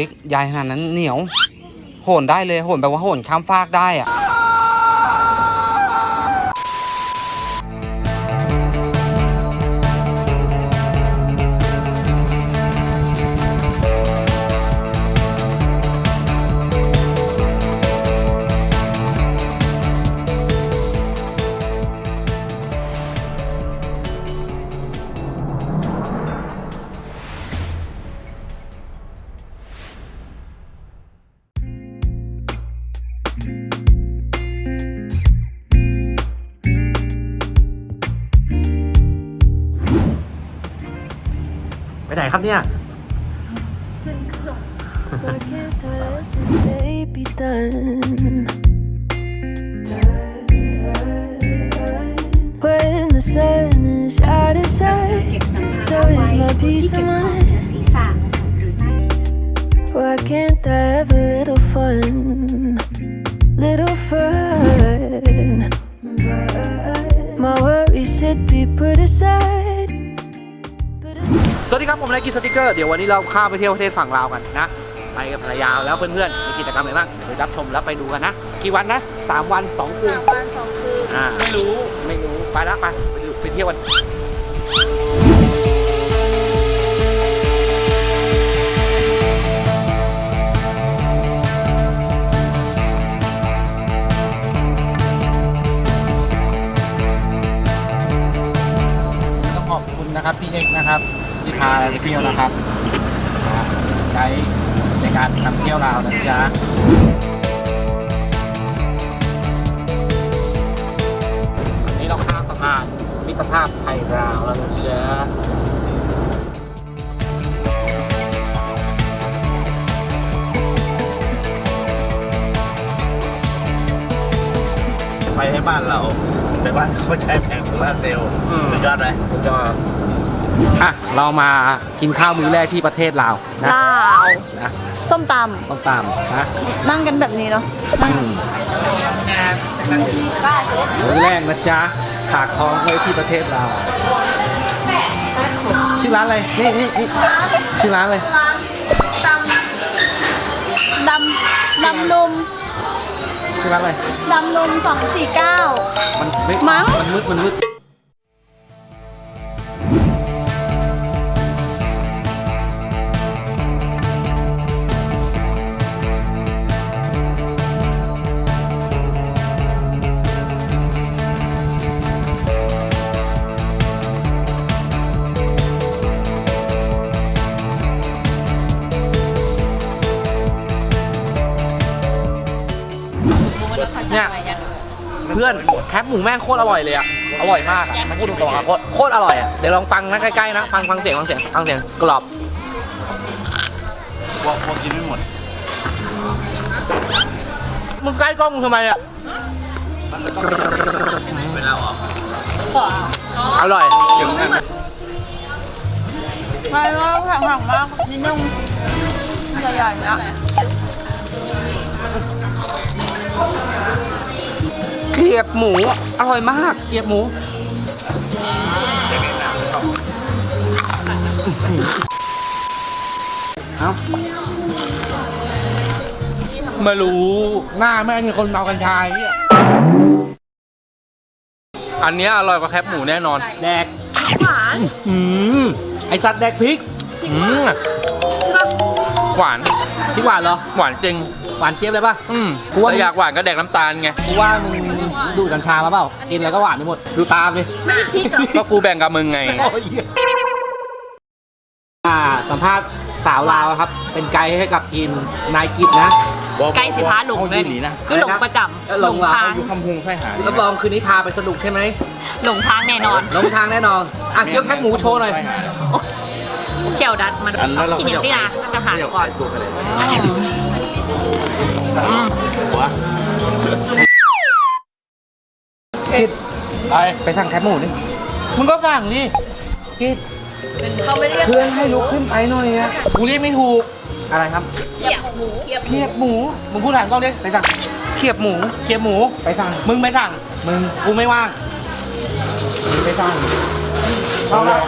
ติ๊กยายขนาดนั้นเหนียว โหนได้เลย โหนแบบว่าโหนข้ามฟากได้อะ ไปไหนครับเนี่ย Why can't I let the day be done? When the sun is out of sight, so is my peace of mind. ศีรษะหรือไม่ Why can't I have a little fun? Little fun. My worries should be put aside. Put aside. สวัสดีครับ ผมนายกินสติกเกอร์ เดี๋ยววันนี้เราข้ามไปเที่ยวประเทศฝั่งลาวกันนะ ไปกับภรรยาแล้วเพื่อนๆ มีกิจกรรมอะไรบ้างเดี๋ยวไปรับชมแล้วไปดูกันนะ กี่วันนะสามวันสองคืนวันสองคืนอ่าไม่รู้ไม่รู้ไปแล้วไปไปดูไปเที่ยวกันต้องขอบคุณนะครับพี่เอกนะครับ ที่พาไปเที่ยวนะครับอ่าใช้ในการนำเที่ยวเราวนะจ๊ะวันนี้เราข้ามสะพานมิตรภาพไทยลาวแล้วนะจ๊ะไปให้บ้านเราไปบ้านเขาใช้แผงโซลาร์เซลล์อืมสุดยอดไหมสุดยอด อะเรามากินข้าวมื้อแรกที่ประเทศลาวนะลาว นะส้มตต้องตามนะำนั่งกันแบบนี้เนาะนั่งมื้อแรกนะจ๊ะฉากท้องไว้ที่ประเทศลาวชื่อร้านอะไรนี่นี่นี่ชื่อร้านอะไรดำดำนมชื่อร้านอะไรดำนมสองสี่เก้า มันไม่มั้ง มันมืดมันมืด แคปหมูแม่งโคตรอร่อยเลยอะอร่อยมากอะถ้าพูดตรงๆอะโคตรโคตรอร่อยอะเดี๋ยวลองฟังนะใกล้ๆนะ ฟังฟังเสียงฟังเสียงฟังเสียงกรอบพวกพวกกินไม่หมด มึงใกล้กล้องมึงทำไมอะเวลาออกอร่อยเดี๋ยวนะไปว่าแข็งๆมากนิดนึงใหญ่ๆนะ เกลียบหมู อร่อยมากเกี๊ยบหมู เอ้าไม่รู้ หน้าแม่งมีคนเมากัญชาเนี่ยอันเนี้ยอร่อยกว่าแคปหมูแน่นอน แดกหวานอืมไอสัตว์แดกพริกอืมหวานพี่หวานเหรอ หวานจริง หวานเจี๊ยบเลยป่ะ อืมกูว่าแต่อยากหวานก็แดกน้ำตาลไง กูว่ามึงดูดกัญชามาเปล่า กินอะไรก็หวานไปหมด ดูตามเลยไม่ได้พริกเหรอก็กูแบ่งกับมึงไง อ่าสัมภาษณ์สาวลาวครับ เป็นไกด์ให้กับทีมนายกิจนะไก่สิพาหลงเลยคือหลงประจเออำหลงเหรอทางอยู่คำพุงไส้หารับรองคืนนี้พาไปสนุกใช่ไหมหลงทางแน่นอนลงทางแน่นอน อะเคี่ยวแคบหมูโชว์หน่อย เขี่ยวดัดมันอันนั้นเรากินอย่างจีนะจะหาก่อนตัวไปเลยไปไปสั่งแคปหมูดิมึงก็สั่งดิเขาไม่เรียกเพื่อนให้ลุกขึ้นไปหน่อยอะกูเรียกไม่ถูกอะไรครับเขี่ยวหมูเขี่ยวเขียบหมูมึงพูดผ่านกล้องดิไปสั่งเขียบหมูเคียบหมูไปสั่งมึงไม่สั่งมึงกูไม่ว่างมึงไปสั่งเอาละ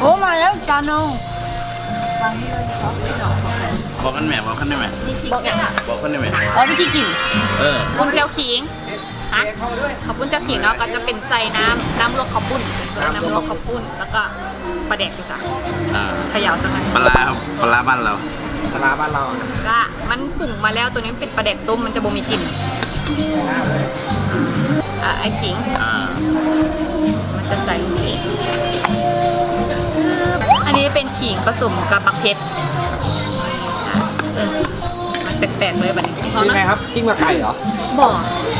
โอ้มาแล้วจานนึง บอกกันแม่บอกกันได้ไหมบอกอย่างบอกกันได้ไหมอ๋อวิธีกินเออปุ้นเจ้าขิงฮะข้าวปุ้นเจ้าขิงเนาะก็จะเป็นใส่น้ำน้ำลวกข้าวปุ้นน้ำลวกข้าวปุ้นแล้วก็ปลาแดกดูซะอ่าเขย่าสักหน่อยปลาร้าครับปลาร้าบ้านเราปลาร้าบ้านเราอะก็มันปรุงมาแล้วตัวนี้เป็นปลาแดกต้มมันจะบ่มีกลิ่นอะไอ้ขิงอ่ามันจะใส่สี อันนี้เป็นขิงผสมกับบักเพชรเออมันแปลกๆเลยแบบนี้เป็นไงครับจิ้มกับไก่เหรอบอก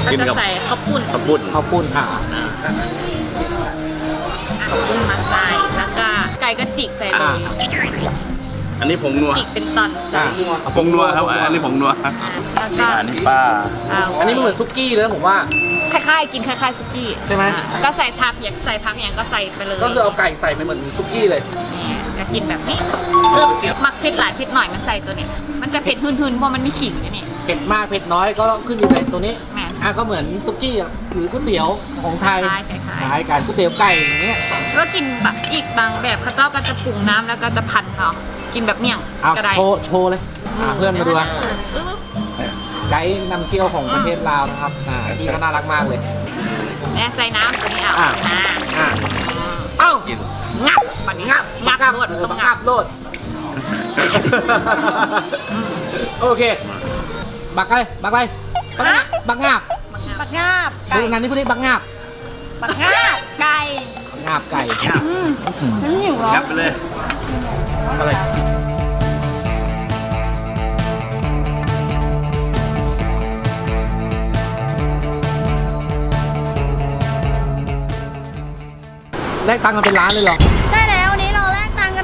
ก็จะใส่ข้าวปุ้นขบุญข้าวปุ้นอะข้าวปุ้นมาใส่แล้วก็ไก่ก็จิกใส่เลยอันนี้ผงนัวจิกเป็นตอนใส่อะผงนัวครับอ่าอันนี้ผงนัวแล้วก็อันนี้ป้าเอาอันนี้มันเหมือนซุกี้เลยนะผมว่า คล้ายๆกินคล้ายๆซุกี้ใช่ไหม อ่าก็ใส่ผักอยากใส่ผักอย่างก็ใส่ไปเลย ก็คือเอาไก่ใส่ไปเหมือนซุกี้เลย ก็กินแบบนี้เออมักเผ็ดหลายเผ็ดหน่อยมันใส่ตัวเนี้ยมันจะเผ็ดหืนๆเพราะมันมีขิงอยู่นี่ เผ็ดมากเผ็ดน้อยก็ขึ้นอยู่ในตัวนี้แหม่อะก็เหมือนซุกี้อะหรือก๋วยเตี๋ยวของไทยคล้ายๆคล้ายคล้ายกันก๋วยเตี๋ยวไก่อย่างเงี้ยๆก็กินแบบอีกบางแบบเขาเจ้าก็จะปรุงน้ำแล้วก็จะพันเขากินแบบเมี่ยงเอาก็ได้โชว์โชว์เลยอะเพื่อนมาดูอะเออไกด์นำเที่ยวของประเทศลาวนะครับอ่าที่ก็น่ารักมากเลย แม่ใส่น้ำตัวนี้เอาอะอ่าอะเอ้า งับปันนี้งับงับงับรวดเออต้องบังงัคับบโลด โอเค บักอะไรบักอะไรบักงาบบักงาบปักงาบดูงานนี้พูดได้บักงาบปักงาบไก่งาบไก่มันหิวเหรองับไปเลยอะไรแลกตังค์กันเป็นล้านเลยเหรอใช่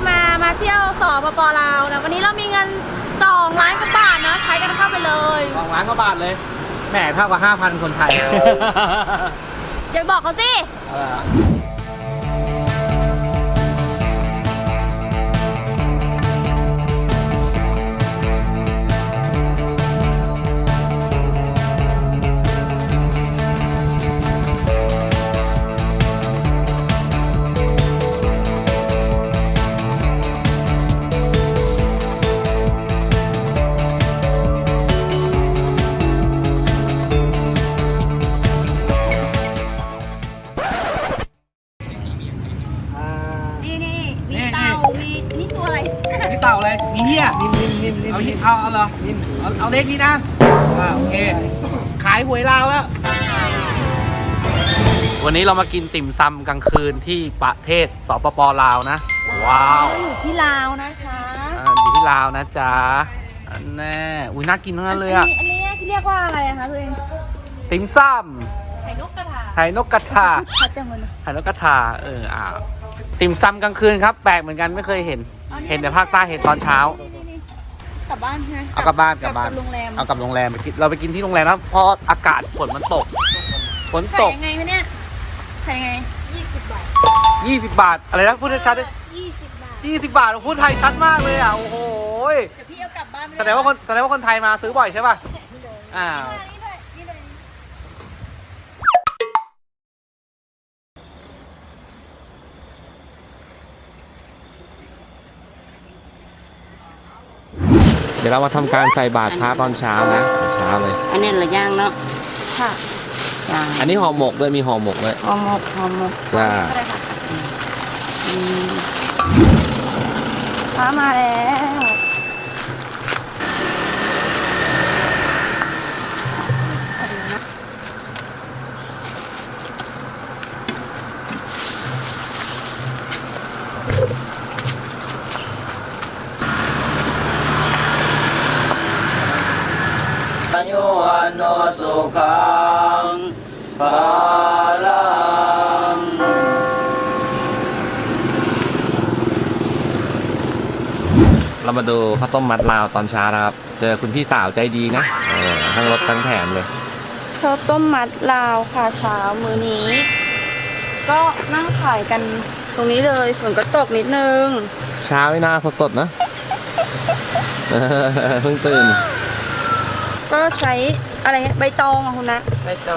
มามาเที่ยวสปปลาวนะวันนี้เรามีเงิน2ล้านกว่าบาทเนาะใช้กันเข้าไปเลย สองล้านกว่าบาทเลยแหมเท่ากับห้าพันคนไทย อย่าไปบอกเขาสิ เอออ่ มีเต่า มีอันนี่ตัวอะไรนี่เต่าอะไร มีเหี้ย นิ่มนิ่มนิ่มนิ่มเอาเอาเอาเหรอนิ่มเอาเอาเล็กนี้นะ อ่าโอเค ขายหวยลาวแล้ว วันนี้เรามากินติ่มซำกลางคืนที่ประเทศสปปลาวนะ ว้าวอยู่ที่ลาวนะคะอ่าอยู่ที่ลาวนะจ๊ะอันแน่อุ้ยน่ากินทั้งนั้นเลยอะอันนี้อันนี้เรียกว่าอะไรอะคะตัวเองติ่มซไข่นกกระทาำไข่นกกระทาชัดจังเลยนะไข่นกกระทาเอออ่า ติ่มซำกลางคืนครับ แปลกเหมือนกันไม่เคยเห็น เห็นแต่ภาคใต้เห็นตอนเช้า กลับบ้านใช่ไหมเอากลับบ้านกลับบ้าน โรงแรมเอากลับโรงแรมไปกินเราไปกินที่โรงแรมแล้วเพราะอากาศฝนมันตก ฝนตขายก ยังไงคะเนี่ยขายยังไง20บาท20 บาท อะไรนะพูดชัด20บาทๆ20 บาทพูดไทยชัดมากเลยอะ โอ้โหยเดี๋ยวพี่เอากลับบ้านไปแสดงว่าคนแสดงว่าคนไทยมาซื้อบ่อยใช่ป่ะ อ้าว นี่ด้วยนี่ด้วย เดี๋ยวเรามาทำการใส่บาตรพระตอนเช้านะเช้าเลย อันนี้เราย่างเนาะค่ะจ้าอันนี้ห่อหมกด้วยมีห่อหมกด้วยห่อหมกห่อหมกจ้าอืมพามาแล้ว ข้าวต้มมัดลาวตอนเช้านะครับ เจอคุณพี่สาวใจดีนะเออทั้งรถทั้งแถมเลยข้าวต้มมัดลาวค่ะเช้ามื้อนี้ ก็นั่งขายกันตรงนี้เลยฝนก็ตกนิดนึง เช้านี่หน้าสดๆนะเออเพิ่งตื่น ก็ใช้อะไรนะใบตองอะคุณนะไปต่อ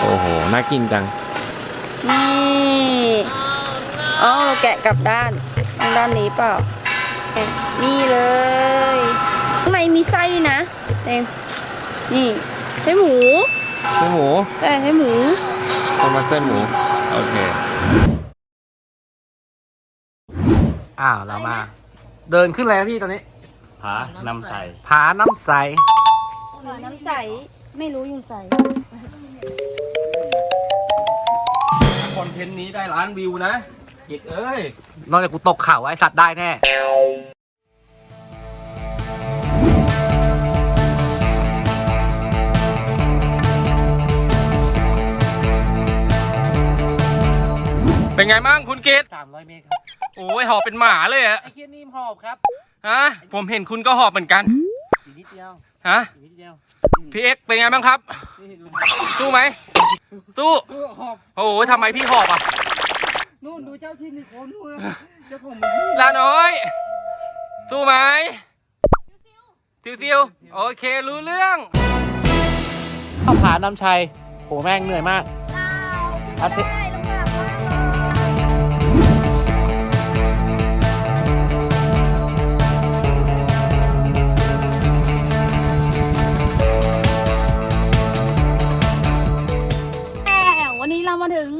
โอ้โห น่ากินจัง นี่อ๋อเราแกะกลับด้าน ทางด้านนี้เปล่า นี่เลยข้างในมีไส้นะเองนี่ใช่หมูไส้หมูใช่ใช่หมูต้มมัดไส้หมู โอเค อ้าว เรามา เดินขึ้นเลยพี่ตอนนี้ผานำใส่ผาน้ำใสน้ำใส ไม่รู้ยุงใสคอนเทนต์นี้ได้ล้านวิวนะ กิดเอ้ย นอกจากกูตกเข่าไอ้สัตว์ได้แน่ เป็นไงบ้างคุณกิต300เมตรครับ โอ้ยหอบเป็นหมาเลยอะไอ้เคียนี่หอบครับ ฮะ ผมเห็นคุณก็หอบเหมือนกัน อีกนิดเดียว ฮะ อีกนิดเดียวพี่เอ็กซ์เป็นไงบ้างครับ นี่ดูสู้ไหม สู้ดูหอบ โอ้โหทำไมพี่หอบอะ นู่นดูเจ้าที่นี่คนนู่นนะเจ้าของลาน้อย สู้ไหมซิวซิวๆโอเครู้เรื่องข้าวผาน้ำชัยโหแม่งเหนื่อยมาก อาทิตย์วันนี้เรามาถึงผ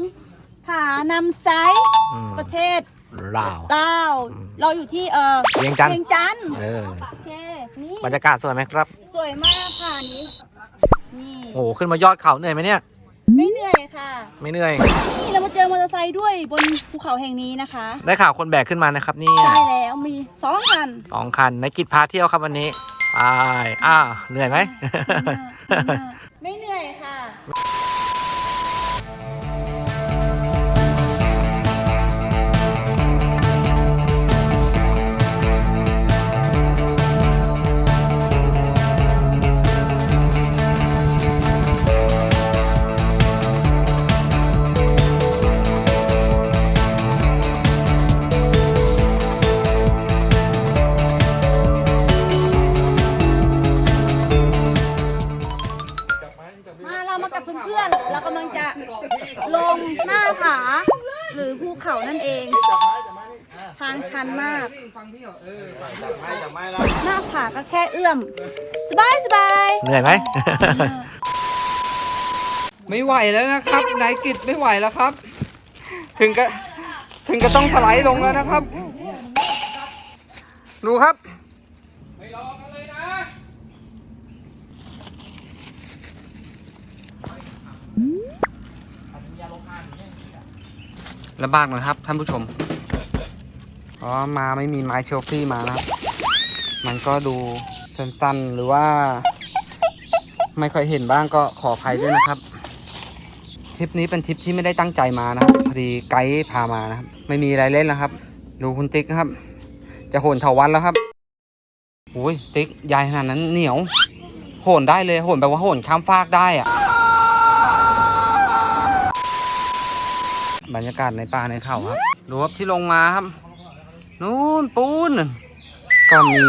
านำไซประเทศลาว ลาวเราอยู่ที่เออเวียงจันทร์เวียงจันทร์เออโอเคนี่บรรยากาศสวยไหมครับ สวยมากค่ะนี้นี่โหขึ้นมายอดเขาเหนื่อยไหมเนี่ย ไม่เหนื่อยค่ะ ไม่เหนื่อย นี่เรามาเจอมอเตอร์ไซค์ด้วยบนภูเขาแห่งนี้นะคะได้ข่าวคนแบกขึ้นมานะครับเนี่ย ใช่แล้วมีสองคัน สองคันในกิจพาเที่ยวครับวันนี้ไปอ้าวเหนื่อยไหมไม่เหนื่ ทางชันมากหน้าผาก็แค่เอื้อม สบายสบายเหนื่อยไหม ไม่ไหวแล้วนะครับนายกิจไม่ไหวแล้วครับ ถึงก็ถึงก็ต้องสไลด์ลงแล้วนะครับ ดูครับลำบากหน่อยครับท่านผู้ชม เพราะมาไม่มีไม้เชลฟี่มานะครับ มันก็ดูสั้นๆหรือว่า ไม่ค่อยเห็นบ้างก็ขออภัยด้วยนะครับทริปนี้เป็นทริปที่ไม่ได้ตั้งใจมานะครับพอดีไกด์พามานะครับ ไม่มีอะไรเล่นแล้วครับ ดูคุณติ๊กครับ จะโหนเถาวันแล้วครับโอ้ยติ๊กยายขนาดนั้นเหนียว โหนได้เลยโหนแบบว่าโหนข้ามฟากได้อะบรรยากาศในป่าในเขาครับดูครับที่ลงมาครับ นู่นปูนก็มี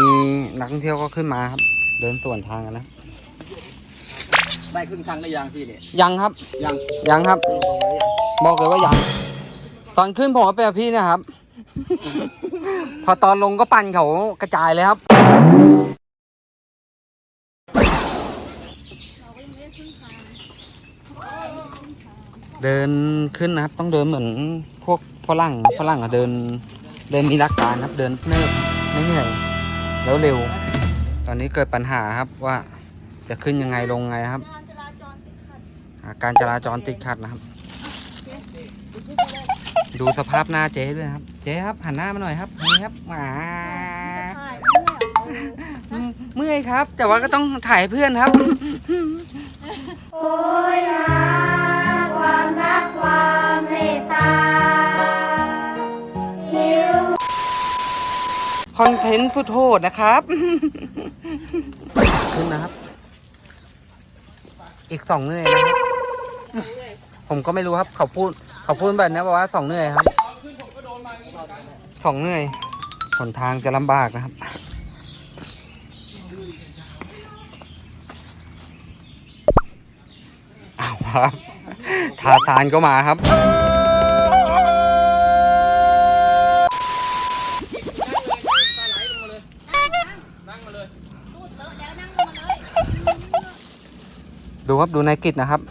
นักท่องเที่ยวก็ขึ้นมาครับ เดินสวนทางกันนะ ได้ครึ่งทางได้ยังพี่เนี่ยยังครับ ยังยังครับ บอกเลยว่ายัง ตอนขึ้นผมก็ไปกับพี่นะครับ พอตอนลงก็ปั่นเขากระจายเลยครับ เดินขึ้นนะครับ ต้องเดินเหมือนพวกฝรั่งฝรั่งอะเดิน เดินมีหลักการครับเดินเนิบไม่เหนื่อยแล้วเร็ว ตอนนี้เกิดปัญหาครับว่าจะขึ้นยังไงลงไงครับการจราจรติดขัดนะครับ ดูสภาพหน้าเจ๊ด้วยครับ เจ๊ครับหันหน้ามาหน่อยครับนี่ครับหมาเมื่อยครับ แต่ว่าก็ต้องถ่ายเพื่อนครับค อนเทนต์สุดโหดนะครับ ขึ้นนะครับ อีกสองเหนื่อยนะครับ ผมก็ไม่รู้ครับ เขาพูด เขาพูดแบบนี้บอกว่าสองเหนื่อยครับสองเหนื่อยหนทางจะลำบากนะครับ เอาครับทาซานก็มาครับ ดูครับดูในกิจนะครับ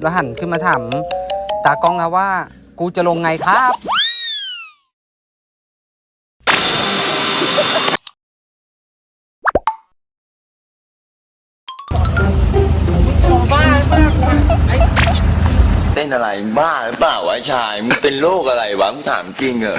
แล้วหันขึ้นมาถามตากล้องครับว่า กูจะลงไงครับ อะไรบ้าหรือเปล่าวะชายมึงเป็นโรคอะไรวะมึงถามจริงเหรอ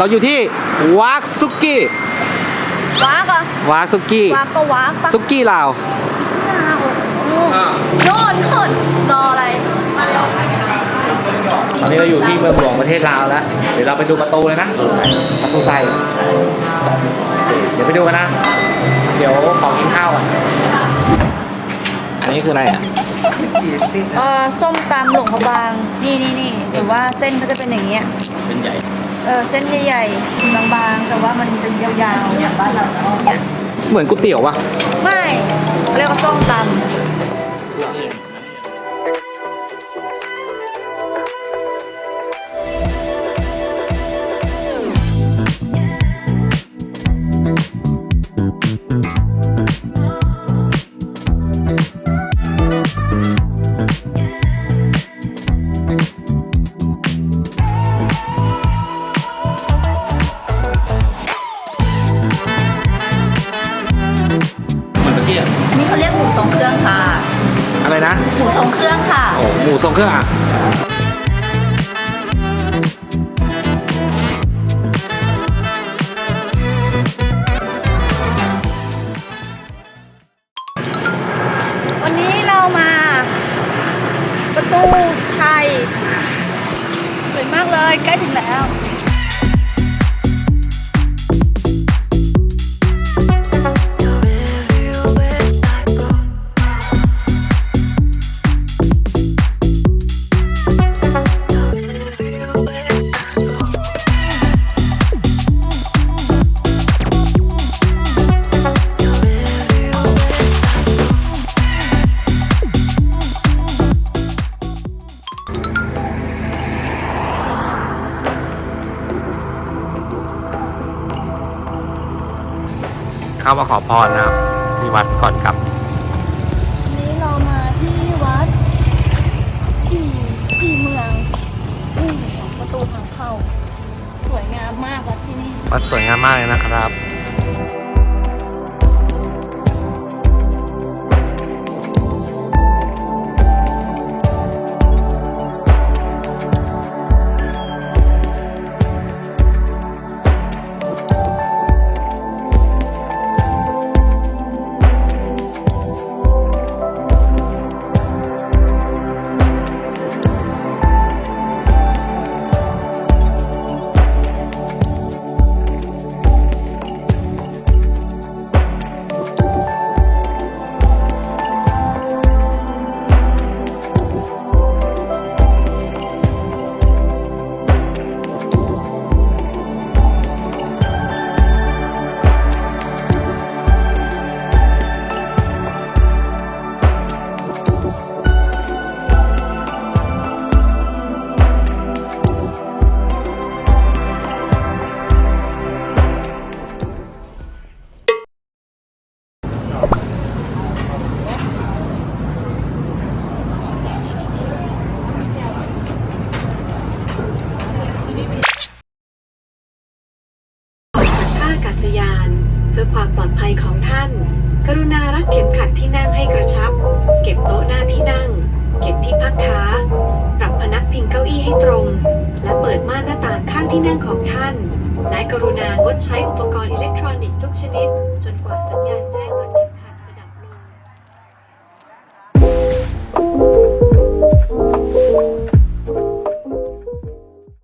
เราอยู่ที่วากซุกี้วากเหรอะวากซุกี้วากก็วากปะซุกี้ลาวโน่นโน่นรออะไรตอนนี้เราอยู่ที่เมืองหลวงประเทศลาวแล้ว เดี๋ยวเราไปดูประตูเลยนะ ประตูใส่เดี๋ยวไปดูกันนะ เดี๋ยวขอกินข้าวก่อนอันนี้คืออะไรอะ เออส้มตำหลวงพระบาง นี่นี่นี่หรือว่าเส้นก็จะเป็นอย่างเงี้ย เป็นใหญ่ เออเส้นใหญ่ๆบางๆ แต่ว่ามันจะยาวๆอย่างบ้านเราเนี่ยเหมือนก๋วยเตี๋ยวปะไม่เขาเรียกว่าส้มตำ วันนี้เรามา ประตูชัยสวยมากเลยใกล้ถึงแล้ว เข้ามาขอพรนะครับที่วัดก่อนกลับ วันนี้เรามาที่วัดสี่สี่เมืองอืมประตูทางเข้า สวยงามมากวัดที่นี่ วัดสวยงามมากเลยนะครับ ที่นั่งให้กระชับ เก็บโต๊ะหน้าที่นั่ง เก็บที่พักขาปรับพนักพิงเก้าอี้ให้ตรง และเปิดม่านหน้าต่างข้างที่นั่งของท่าน และกรุณางดใช้อุปกรณ์อิเล็กทรอนิกส์ทุกชนิด จนกว่าสัญญาณจะ